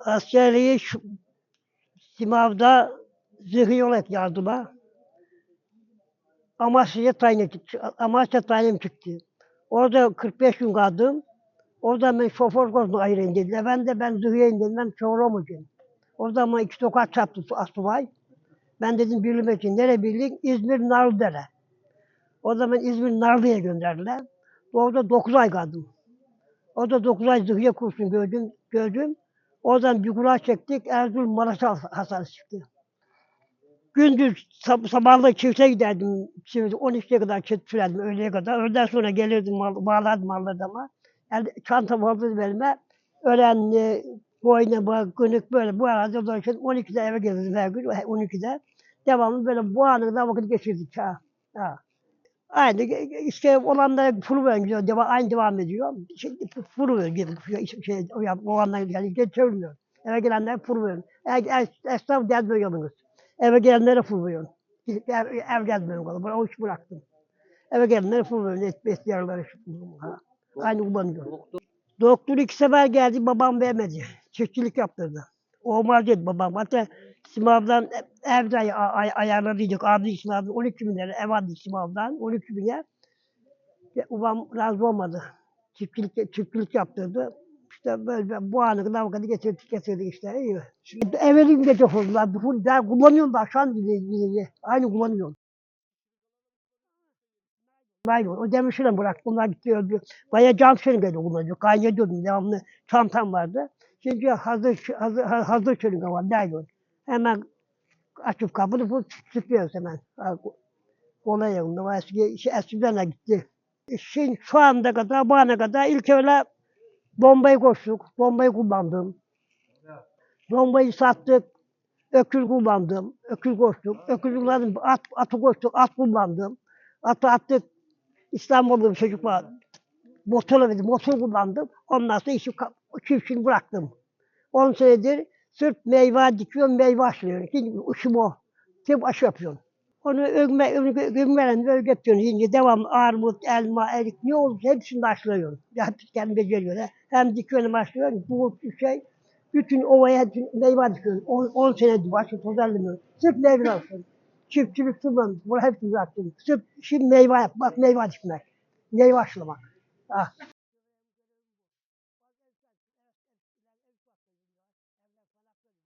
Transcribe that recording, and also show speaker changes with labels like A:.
A: Askerliği şu, Simav'da zırhı yol et yardıma. Amasya'ya tayin ettik. Amasya tayinim çıktı. Orada 45 gün kaldım. Orada ben şoför kursuna ayırayım dediler. Ben de ben zırhıya indim. Ben şoför olmayacağım. Orada ama iki tokat çarptı su- asubay. Ben dedim birliğim için. Nereye birlik? İzmir Narlıdere. O zaman İzmir Narlı'ya gönderdiler. Orada 9 ay kaldım. Orada 9 ay zırhıya kursun gördüm. gördüm. Oradan bir kura çektik. Erzurum Maraş'a hastanesi çıktı. Gündüz sab sabahla çifte giderdim. Şimdi 12'ye kadar çift sürerdim öğleye kadar. Öğleden sonra gelirdim mal, bağlardım malları ama. Yani çantam hazır belime. Öğlen e, boyuna günlük böyle bu arada dolaşıyordum. 12'de eve gelirdim her gün. 12'de. Devamlı böyle bu anında vakit geçirdik. Ha. ha. Aynı işte olanlar fırın gidiyor. Devam, aynı devam ediyor. Şimdi fırın gibi şey, şey yap, olanlar yani geçirmiyor. Eve gelenler fırın. Ev, esnaf gelmiyor yolunuz. Eve gelenlere fırın. Ev, ev gelmiyor. Ben o işi bıraktım. Eve gelenlere. Et, besliyorlar. Ha. Aynı kullanıyor. Doktor iki sefer geldi, babam vermedi. Çiftçilik yaptırdı. Olmaz dedi babam. Hatta Simav'dan evde ay- ay- ayarladıydık. Abi Simav'dan 12 bin lira ev aldık Simav'dan. 12 bin lira. Ve Babam razı olmadı. Çiftçilik, çiftçilik yaptırdı. İşte böyle bu anı vakit getirdik getirdik işte. İyi. Şimdi evvelin gece oldular. Bu ben kullanıyorum da şu an bile- aynı kullanıyorum. Aynı. O demişle bıraktım. Onlar gitti öldü. Bayağı cam şırıngayla kullanıyor. Kaynatıyordum devamlı. Çantam vardı. Şimdi hazır, hazır, hazır şırınga var. Naylon. Hemen açıp kapını bu sıkıyoruz hemen. Olay yanında. O eski, şey, eskiden de gitti. Şimdi şu anda kadar, bu ana kadar ilk öyle bombayı koştuk. Bombayı kullandım. Bombayı sattık. Ökül kullandım. Ökül koştuk. Ökül kullandım. At, atı koştuk. At kullandım. Atı attık. İstanbul'da bir çocuk var. Motorla verdim. Motor kullandım. Ondan sonra işi çiftçiliği bıraktım. 10 senedir Sırf meyve dikiyorum, meyve aşılıyorum. Şimdi ışım o. Tüm aşı yapıyorum. Onu ögme, ögme, ögmelen böyle. Şimdi devam armut, elma, erik ne olursa hepsini aşılıyorum. Yaptık kendim beceriyorum. Hem dikiyorum, aşılıyorum. Bu şey, bütün ovaya bütün meyve dikiyorum. 10 senedir başım tozarlamıyorum. Sırf meyve olsun. Çiftçilik tutmadım. Bunu hepsini yaptım. Sırf şimdi meyve yapmak, meyve dikmek. Meyve aşılamak. Ah. falafel